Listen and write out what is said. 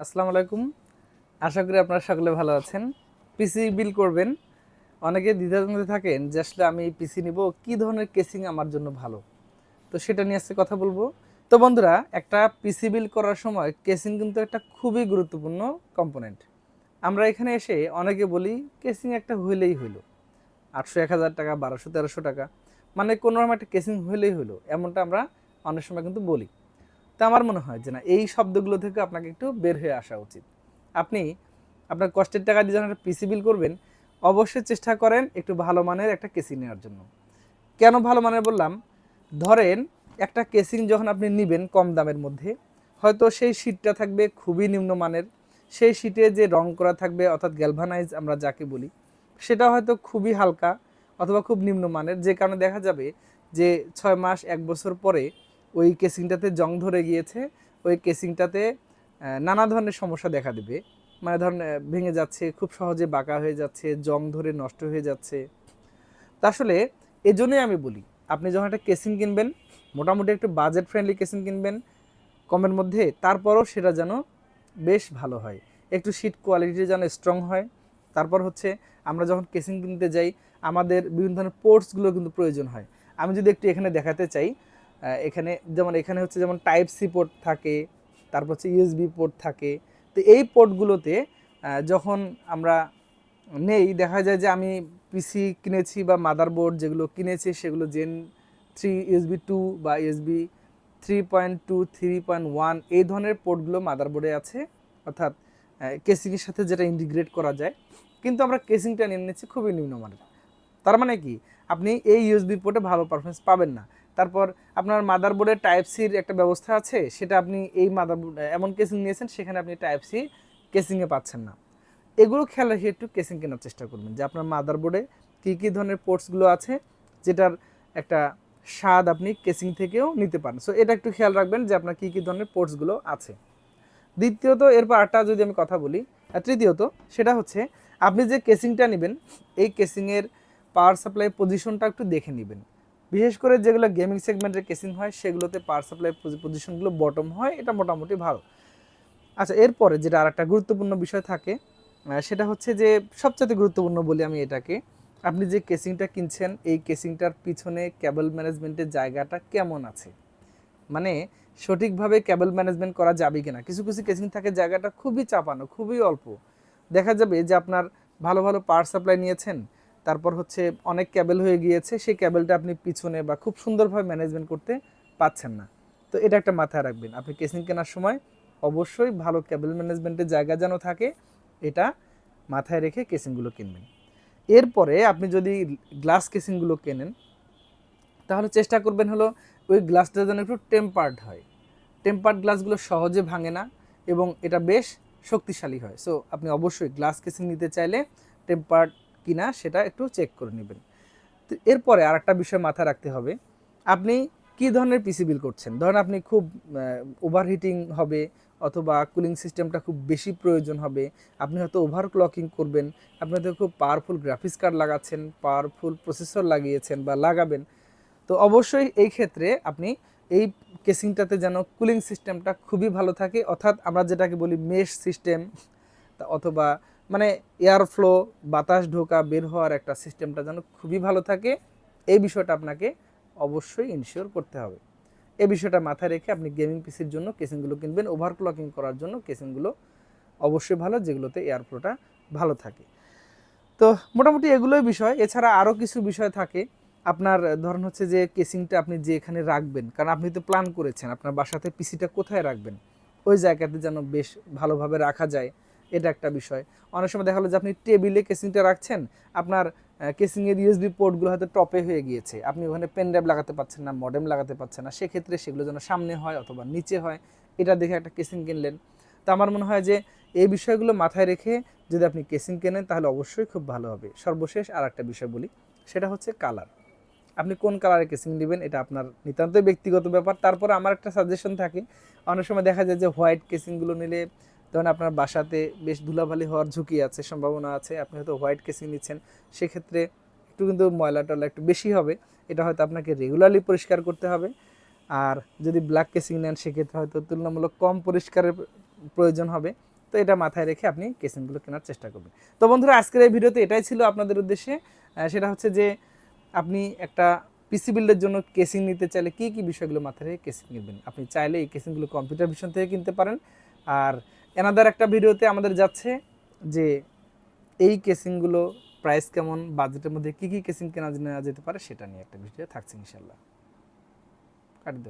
আসসালামু আলাইকুম। আশা করি আপনারা সকলে ভালো আছেন। পিসি বিল করবেন। অনেকে দ্বিধাদ্বন্দ্বে থাকেন যে আসলে আমি পিসি নিব, কি ধরনের কেসিং আমার জন্য ভালো? তো সেটা নিয়ে আজকে কথা বলব। তো বন্ধুরা, একটা পিসি বিল করার সময় কেসিং কিন্তু একটা খুবই গুরুত্বপূর্ণ কম্পোনেন্ট। আমরা এখানে এসে অনেকে বলি, কেসিং একটা হইলেই হইল। আটশো এক হাজার টাকা, বারোশো, তেরোশো টাকা। মানে কোনো রকম একটা কেসিং হইলেই হইল, এমনটা আমরা অনেক সময় কিন্তু বলি। তো আমার মনে হয় যে না, এই শব্দগুলো থেকে আপনাকে একটু বের হয়ে আসা উচিত। আপনি আপনার কষ্টের টাকা দিয়ে যখন একটা পিসি বিল করবেন, অবশ্যই চেষ্টা করেন একটু ভালো মানের একটা কেসিং নেওয়ার জন্য। কেন ভালো মানের বললাম? ধরেন একটা কেসিং যখন আপনি নেবেন কম দামের মধ্যে, হয়তো সেই শীটটা থাকবে খুবই নিম্নমানের সেই শীটে যে রং করা থাকবে, অর্থাৎ গ্যালভানাইজ আমরা যাকে বলি, সেটা হয়তো খুবই হালকা অথবা খুব নিম্নমানের যে কারণে দেখা যাবে যে ছয় মাস, এক বছর পরে ওই কেসিংটাতে জং ধরে গিয়েছে, ওই কেসিংটাতে নানা ধরনের সমস্যা দেখা দেবে। মানে ধরেন ভেঙে যাচ্ছে, খুব সহজে বাঁকা হয়ে যাচ্ছে, জং ধরে নষ্ট হয়ে যাচ্ছে। তা আসলে এজন্যই আমি বলি, আপনি যখন একটা কেসিং কিনবেন, মোটামুটি একটু বাজেট ফ্রেন্ডলি কেসিং কিনবেন, কমের মধ্যে, তারপরও সেটা যেন বেশ ভালো হয়। একটু শীট কোয়ালিটি যেন স্ট্রং হয়। তারপর হচ্ছে, আমরা যখন কেসিং কিনতে যাই, আমাদের বিভিন্ন ধরনের পোর্টসগুলো কিন্তু প্রয়োজন হয়। আমি যদি একটু এখানে দেখাতে চাই এখানে যেমন এখানে হচ্ছে যেমন টাইপ সি পোর্ট থাকে, তারপর হচ্ছে ইউএসবি পোর্ট থাকে। তো এই পোর্টগুলোতে যখন আমরা নেই, দেখা যায় যে আমি পিসি কিনেছি বা মাদারবোর্ড যেগুলো কিনেছি, সেগুলো জেন থ্রি ইউএসবি টু বা USB three point two three point one এই ধরনের পোর্টগুলো মাদারবোর্ডে আছে। অর্থাৎ কেসিংয়ের সাথে যেটা ইন্টিগ্রেট করা যায়। কিন্তু আমরা কেসিংটা নিয়ে নিচ্ছি খুবই নিম্নমানের। তার মানে কি? আপনি এই ইউএসবি পোর্টে ভালো পারফরমেন্স পাবেন না। তারপর আপনার মাদারবোর্ডে টাইপ সির একটা ব্যবস্থা আছে, সেটা আপনি এই মাদারবোর্ড এমন কেসিং নিয়েছেন, সেখানে আপনি টাইপ সি কেসিংয়ে পাচ্ছেন না। এগুলো খেয়াল রেখে একটু কেসিং কেনার চেষ্টা করবেন, যে আপনার মাদারবোর্ডে কী কী ধরনের পোর্টসগুলো আছে, যেটার একটা স্বাদ আপনি কেসিং থেকেও নিতে পারেন। সো এটা একটু খেয়াল রাখবেন যে আপনার কী কী ধরনের পোর্টসগুলো আছে। দ্বিতীয়ত এরপর আরটা যদি আমি কথা বলি তৃতীয়ত, সেটা হচ্ছে আপনি যে কেসিংটা নেবেন, এই কেসিংয়ের পাওয়ার সাপ্লাই পজিশনটা একটু দেখে নেবেন। বিশেষ করে যেগুলো গেমিং সেগমেন্টের কেসিং হয়, সেগুলোতে পাওয়ার সাপ্লাই পজিশনগুলো বটম হয়, এটা মোটামুটি ভালো। আচ্ছা এরপরে যেটা আর একটা গুরুত্বপূর্ণ বিষয় থাকে সেটা হচ্ছে যে সবচেয়ে গুরুত্বপূর্ণ বলি আমি এটাকে, আপনি যে কেসিংটা কিনছেন, এই কেসিংটার পিছনে ক্যাবল ম্যানেজমেন্টের জায়গাটা কেমন আছে? মানে সঠিকভাবে ক্যাবল ম্যানেজমেন্ট করা যাবে কিনা? কিছু কিছু কেসিং থাকে জায়গাটা খুবই চাপানো, খুবই অল্প। দেখা যাবে যে আপনার ভালো ভালো পাওয়ার সাপ্লাই নিয়েছেন তারপর হচ্ছে অনেক ক্যাবেল হয়ে গিয়েছে, সেই ক্যাবেলটা আপনি পিছনে বা খুব সুন্দরভাবে ম্যানেজমেন্ট করতে পাচ্ছেন না। তো এটা একটা মাথায় রাখবেন। আপনি কেসিং কেনার সময় অবশ্যই ভালো ক্যাবেল ম্যানেজমেন্টের জায়গা যেন থাকে, এটা মাথায় রেখে কেসিংগুলো কিনবেন। এরপরে আপনি যদি গ্লাস কেসিংগুলো কেনেন, তাহলে চেষ্টা করবেন হলো ওই গ্লাসটা যেন একটু টেম্পার্ড হয়। টেম্পার্ড গ্লাসগুলো সহজে ভাঙে না এবং এটা বেশ শক্তিশালী হয়। সো আপনি অবশ্যই গ্লাস কেসিং নিতে চাইলে টেম্পার্ড কিনা সেটা একটু চেক করে নেবেন। তো এরপরে আর একটা বিষয় মাথায় রাখতে হবে, আপনি কি ধরনের পিসি বিল করছেন? ধরেন আপনি খুব ওভারহিটিং হবে অথবা কুলিং সিস্টেমটা খুব বেশি প্রয়োজন হবে, আপনি হয়তো ওভার ক্লকিং করবেন, আপনি হয়তো খুব পাওয়ারফুল গ্রাফিক্স কার্ড লাগাচ্ছেন পাওয়ারফুল প্রসেসর লাগিয়েছেন বা লাগাবেন। তো অবশ্যই এই ক্ষেত্রে আপনি এই কেসিংটাতে যেন কুলিং সিস্টেমটা খুবই ভালো থাকে, অর্থাৎ আমরা যেটাকে বলি মেশ সিস্টেম অথবা মানে এয়ার ফ্লো, বাতাস ঢোকা, বের হওয়ার একটা সিস্টেমটা যেন খুবই ভালো থাকে, এই বিষয়টা আপনাকে অবশ্যই ইনশিওর করতে হবে। এই বিষয়টা মাথায় রেখে আপনি গেমিং পিসির জন্য কেসিংগুলো কিনবেন ওভারক্লকিং করার জন্য কেসিংগুলো অবশ্যই ভালো, যেগুলোতে এয়ার ফ্লোটা ভালো থাকে। তো মোটামুটি এগুলোই বিষয়। এছাড়া আরও কিছু বিষয় থাকে। আপনার ধরুন হচ্ছে যে কেসিংটা আপনি যে এখানে রাখবেন, কারণ আপনি তো প্ল্যান করেছেন, আপনার বাসাতে পিসিটা কোথায় রাখবেন? ওই জায়গাতে যেন বেশ ভালোভাবে রাখা যায়। এটা একটা বিষয়। অনেক সময় দেখা গেলো যে আপনি টেবিলে কেসিংটা রাখছেন, আপনার কেসিংয়ের ইউএসবি পোর্টগুলো হয়তো টপে হয়ে গিয়েছে। আপনি ওখানে পেন ড্রাইভ লাগাতে পারছেন না, মডেম লাগাতে পারছেন না, সেক্ষেত্রে সেগুলো যেন সামনে হয় অথবা নিচে হয়, এটা দেখে একটা কেসিং কিনলেন। তো আমার মনে হয় যে এই বিষয়গুলো মাথায় রেখে যদি আপনি কেসিং কেনেন, তাহলে অবশ্যই খুব ভালো হবে। সর্বশেষ আর একটা বিষয় বলি, সেটা হচ্ছে কালার। আপনি কোন কালারের কেসিং নেবেন এটা আপনার নিতান্তই ব্যক্তিগত ব্যাপার। তারপরে আমার একটা সাজেশন থাকে, অনেক সময় দেখা যায় যে হোয়াইট কেসিংগুলো নিলে ধরেন আপনার বাসাতে বেশ ধুলাবালি হওয়ার ঝুঁকি আছে, সম্ভাবনা আছে। আপনি হয়তো হোয়াইট কেসিং নিচ্ছেন। সেক্ষেত্রে একটু কিন্তু ময়লা টয়লা একটু বেশি হবে। এটা হয়তো আপনাকে রেগুলারলি পরিষ্কার করতে হবে। আর যদি ব্ল্যাক কেসিং নেন, সেক্ষেত্রে হয়তো তুলনামূলক কম পরিষ্কারের প্রয়োজন হবে। তো এটা মাথায় রেখে আপনি কেসিংগুলো কেনার চেষ্টা করবেন। তো বন্ধুরা, আজকের এই ভিডিওতে এটাই ছিল আপনাদের উদ্দেশ্যে। সেটা হচ্ছে যে আপনি একটা পিসি বিল্ডের জন্য কেসিং নিতে চাইলে কী কী বিষয়গুলো মাথায় রেখে কেসিং নেবেন আপনি চাইলে এই কেসিংগুলো কম্পিউটার ভিশন থেকে কিনতে পারেন। আর এনাদার একটা ভিডিওতে আমাদের যাচ্ছে যে এই কেসিংগুলো প্রাইস কেমন বাজেটের মধ্যে কী কী কেসিং কেনা নেওয়া যেতে পারে সেটা নিয়ে একটা ভিডিও থাকছে ইনশাল্লাহ। কাটি